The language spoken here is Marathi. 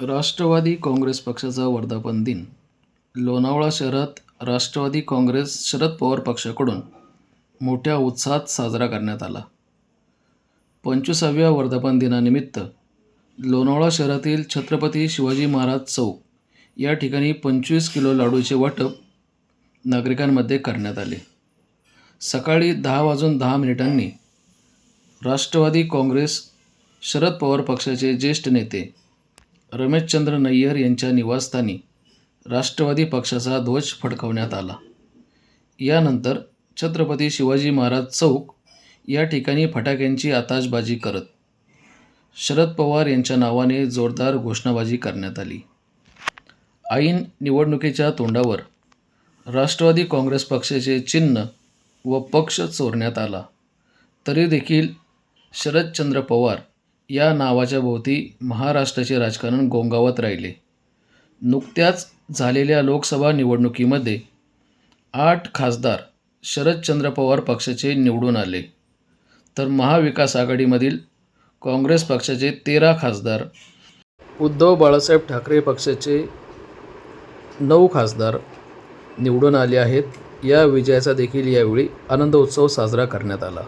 राष्ट्रवादी राष्ट्रवादी काँग्रेस पक्षाचा वर्धापन दिन. लोणावळा शहरात राष्ट्रवादी काँग्रेस शरद पवार पक्षाकडून मोठ्या उत्साहात साजरा करण्यात आला. पंचवीसाव्या वर्धापन दिनानिमित्त लोणावळा शहरातील छत्रपती शिवाजी महाराज चौक या ठिकाणी पंचवीस किलो लाडूचे वाटप नागरिकांमध्ये करण्यात आले. सकाळी दहा वाजून दहा मिनिटांनी राष्ट्रवादी काँग्रेस शरद पवार पक्षाचे ज्येष्ठ नेते रमेशचंद्र नय्यर यांच्या निवासस्थानी राष्ट्रवादी पक्षाचा ध्वज फडकवण्यात आला. यानंतर छत्रपती शिवाजी महाराज चौक या ठिकाणी फटाक्यांची आताशबाजी करत शरद पवार यांच्या नावाने जोरदार घोषणाबाजी करण्यात आली. ऐन निवडणुकीच्या तोंडावर राष्ट्रवादी काँग्रेस पक्षाचे चिन्ह व पक्ष चोरण्यात आला. तरी देखील शरदचंद्र पवार या नावाच्या भोवती महाराष्ट्राचे राजकारण गोंगावत राहिले. नुकत्याच झालेल्या लोकसभा निवडणुकीमध्ये आठ खासदार शरदचंद्र पवार पक्षाचे निवडून आले. तर महाविकास आघाडीमधील काँग्रेस पक्षाचे तेरा खासदार. उद्धव बाळासाहेब ठाकरे पक्षाचे नऊ खासदार निवडून आले आहेत. या विजयाचा देखील यावेळी आनंद उत्सव साजरा करण्यात आला.